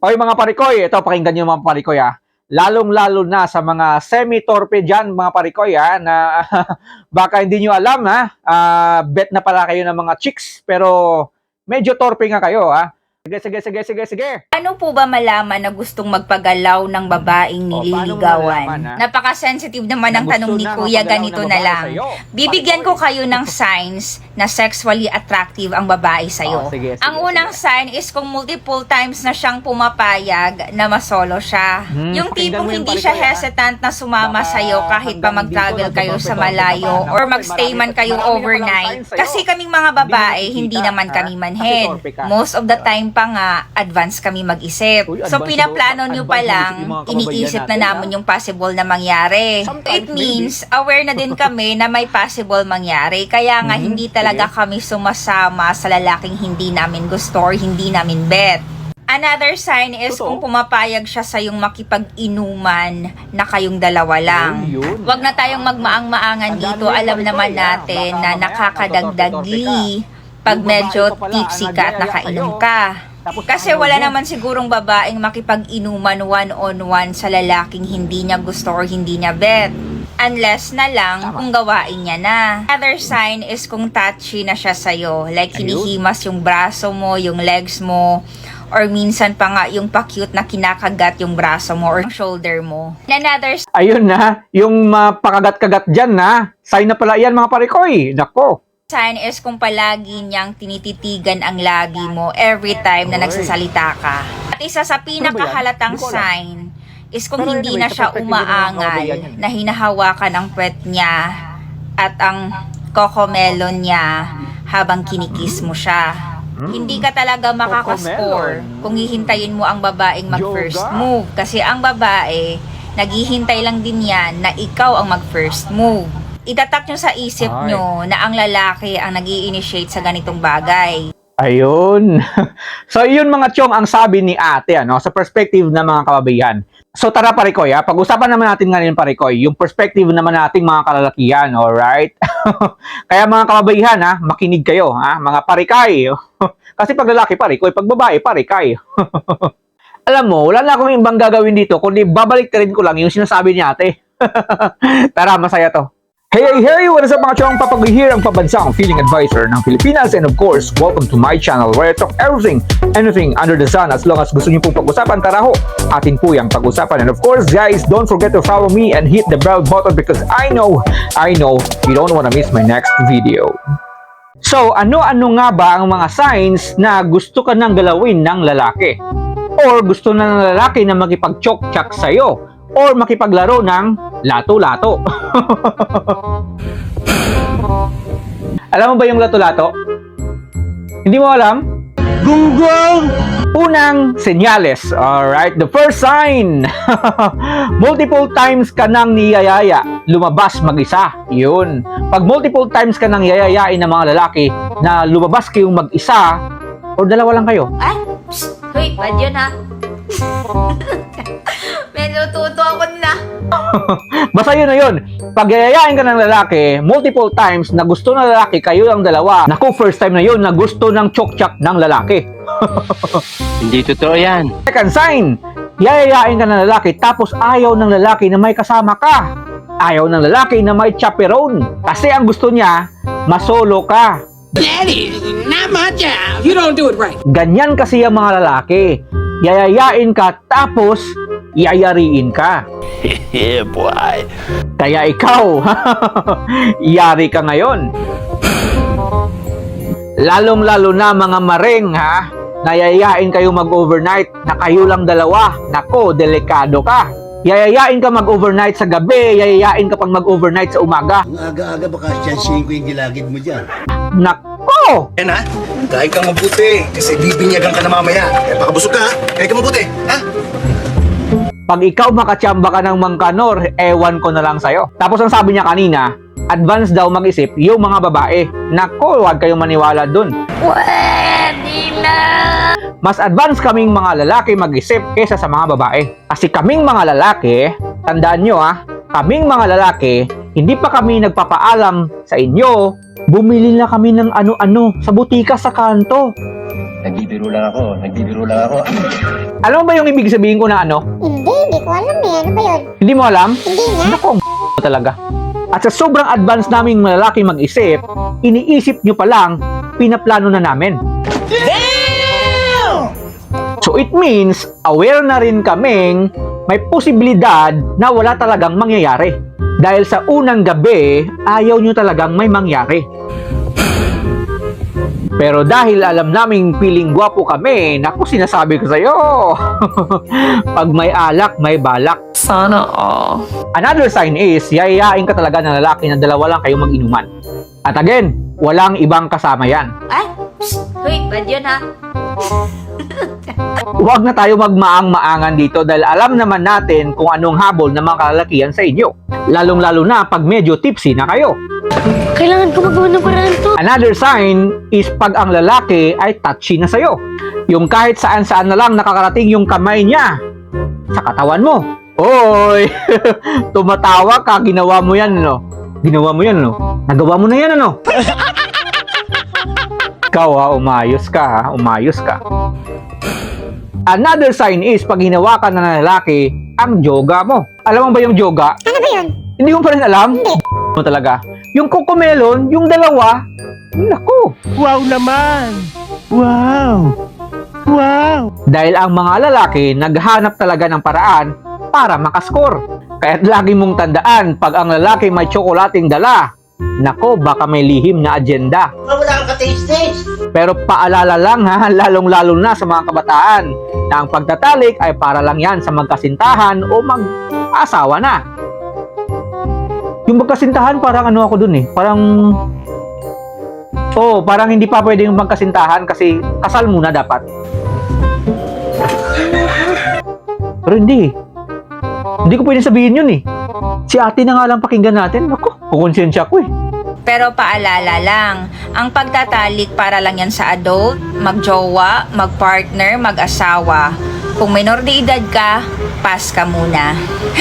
Oy mga parikoy, ito pakinggan niyo mga parikoy ah. Lalong-lalo na sa mga semi-torpe dyan, mga parikoy ah, na baka hindi nyo alam ha, ah, bet na pala kayo ng mga chicks, pero medyo torpe nga kayo ah. Sige, sige, sige, sige, sige. Paano po ba malaman na gustong magpagalaw ng babaeng O, nililigawan? Napaka-sensitive naman Na ang gusto tanong ni Kuya, ganito na lang. Bibigyan ko kayo ng signs na sexually attractive ang babae sa'yo. Oh, ang unang sign is kung multiple times na siyang pumapayag na masolo siya. Hmm. Yung tipong yung hindi siya hesitant na sumama Baka sa'yo kahit pa hanggang magtagal dito, kayo sa malayo or Naku, magstay marami- man kayo overnight. Kasi kaming mga babae, hindi naman kami manhead. Most of the time, pa nga, advance kami mag-isip. Uy, So, pinaplano nyo pa lang, iniisip na natin, namin ha? yung possible na mangyari. Sometimes, It means, aware na din kami na may possible mangyari. Kaya nga, Mhm, hindi talaga sige. kami sumasama sa lalaking hindi namin gusto or hindi namin bet. Another sign is Totoo. kung pumapayag siya sa yung makipag-inuman na kayong dalawa lang. Yun, yun. Wag na tayong magmaang-maangan dito. Alam naman ha? natin na mamaya, nakakadagdag matotorpe-torpe glee pag medyo tipsy ka at nakainom ka. Kasi ayaw wala naman sigurong babaeng makipag-inuman one-on-one sa lalaking hindi niya gusto or hindi niya bet. Unless na lang kung gawain niya na. Other sign is kung touchy na siya sa'yo. Like hinihimas yung braso mo, yung legs mo, or minsan pa nga yung pa-cute na kinakagat yung braso mo or shoulder mo. Another Ayun na, yung mapakagat-kagat dyan na, sign na pala yan mga parikoy. Nako. Sign is kung palagi niyang tinititigan ang labi mo every time na nagsasalita ka. At isa sa pinakahalatang ko alam. sign is kung hindi na siya umaangal, na hinahawakan ang puwet niya at ang kokomelon niya habang kinikis mo siya. Hmm. Hindi ka talaga makakascore kung hihintayin mo ang babaeng mag-first move. Kasi ang babae, naghihintay lang din yan na ikaw ang mag-first move. Itatak nyo sa isip Ay. nyo na ang lalaki ang nag initiate sa ganitong bagay. Ayun. so, yun mga chong ang sabi ni ate, ano, sa perspective ng mga kababayan. So, tara parikoy, ha? Pag-usapan naman natin ngayon parikoy, yung perspective naman nating mga kalalakihan, alright? Kaya mga kababayan, ha, makinig kayo, ha? Mga parikay. Kasi pag lalaki parikoy, pag babae parikay. Alam mo, wala na akong ibang gagawin dito, kundi babalik rin ko lang yung sinasabi ni ate. tara, masaya to. Hey, hey, hey! What is up mga chong papag-hear ang pabansang feeling advisor ng Pilipinas and of course, welcome to my channel where I talk everything, anything under the sun as long as gusto niyo pong pag-usapan, tara ho! Atin po yung pag-usapan and of course guys, don't forget to follow me and hit the bell button because I know, I know, you don't wanna miss my next video. So, ano-ano nga ba ang mga signs na gusto ka nang galawin ng lalaki? Or gusto na ng lalaki na makipag-chok-chak sa'yo? Or makipaglaro ng lato-lato? alam mo ba yung lato-lato? Hindi mo alam? Gunggong! Unang senyales, alright? The first sign, multiple times ka nang niyayaya, lumabas mag-isa. Yun. Pag multiple times ka nang yayayain ng mga lalaki na lumabas kayong mag-isa, or dalawa lang kayo, Ay! Psst! Hoy, bad yun ha? Medyo tuto ako na. Basta yun na yun. Pag yayayain ka ng lalaki, multiple times na gusto ng lalaki, kayo ang dalawa. Naku, first time na yun na gusto ng chok-chak ng lalaki. Hindi totoo yan. Second sign, yayayain ka ng lalaki tapos ayaw ng lalaki na may kasama ka. Ayaw ng lalaki na may chaperone. Kasi ang gusto niya, masolo ka. Daddy, not my job. You don't do it right. Ganyan kasi ang mga lalaki. Yayayain ka tapos yayariin ka. Boy. Kaya ikaw, yari ka ngayon. Lalong-lalo na mga maring ha, nayayain kayo mag-overnight na kayo lang dalawa. Nako, delikado ka. Yayayain ka mag-overnight sa gabi, yayayain ka pang mag-overnight sa umaga. Ang aga-aga baka siyansihin ko yung gilagid mo dyan. Nako! Yan ha, kain kang mabuti kasi bibinyagan ka na mamaya. Kaya baka busog ka ha, kain ka mabuti, ha? Pag ikaw makatsamba ka ng mangkanor, ewan ko na lang sa'yo. Tapos ang sabi niya kanina, advance daw mag-isip yung mga babae. Nako, huwag kayong maniwala dun. Pwede na! mas advance kaming mga lalaki mag-isip kaysa sa mga babae. Kasi kaming mga lalaki, tandaan nyo ah, kaming mga lalaki, hindi pa kami nagpapaalam sa inyo, bumili na kami ng ano-ano sa butika sa kanto. Nagbibiro lang ako, nagbibiro lang ako. Alam mo ba yung ibig sabihin ko na ano? Hindi ko alam eh. Ano ba yun? Hindi mo alam? Hindi nga. Ang talaga. At sa sobrang advance naming malalaki mag-isip, iniisip nyo pa lang, pinaplano na namin. So it means, aware na rin kaming may posibilidad na wala talagang mangyayari. Dahil sa unang gabi, ayaw nyo talagang may mangyari. Pero dahil alam naming piling gwapo kami, naku sinasabi ko sa'yo, pag may alak, may balak. Sana all. Another sign is, yayayain ka talaga ng lalaki na dalawa lang kayong mag-inuman. At again, walang ibang kasama yan. Ay, psst, wait, bad yun ha. Huwag na tayo magmaang-maangan dito dahil alam naman natin kung anong habol ng mga kalalakihan sa inyo. Lalong-lalo na pag medyo tipsy na kayo. Kailangan ko magawa ng paraan to. Another sign is pag ang lalaki ay touchy na sa'yo. Yung kahit saan-saan na lang nakakarating yung kamay niya sa katawan mo. Oy! Tumatawa ka, ginawa mo yan, ano? Ginawa mo yan, ano? Nagawa mo na yan, ano? Ikaw ha, umayos ka ha, umayos ka. Another sign is pag hinawakan na ng lalaki ang yoga mo. Alam mo ba yung yoga? Ano ba yun? Hindi mo pa rin alam? Hindi. mo talaga. Yung cocomelon, yung dalawa, naku. Wow naman! Wow! Wow! Dahil ang mga lalaki naghanap talaga ng paraan para makaskor. Kaya't lagi mong tandaan, pag ang lalaki may tsokolating dala, nako, baka may lihim na agenda. Wala kang kataste Pero paalala lang ha, lalong-lalo na sa mga kabataan, na ang pagtatalik ay para lang yan sa magkasintahan o mag-asawa na. Yung magkasintahan, parang ano ako dun eh, parang... Oh, parang hindi pa pwedeng magkasintahan kasi kasal muna dapat. Pero hindi. Hindi ko pwedeng sabihin yun eh. Si ate na nga lang pakinggan natin. Ako, kukonsensya ko eh. Pero paalala lang, ang pagtatalik para lang yan sa adult, magjowa, magpartner, mag-asawa. Kung minor de edad ka, pass ka muna.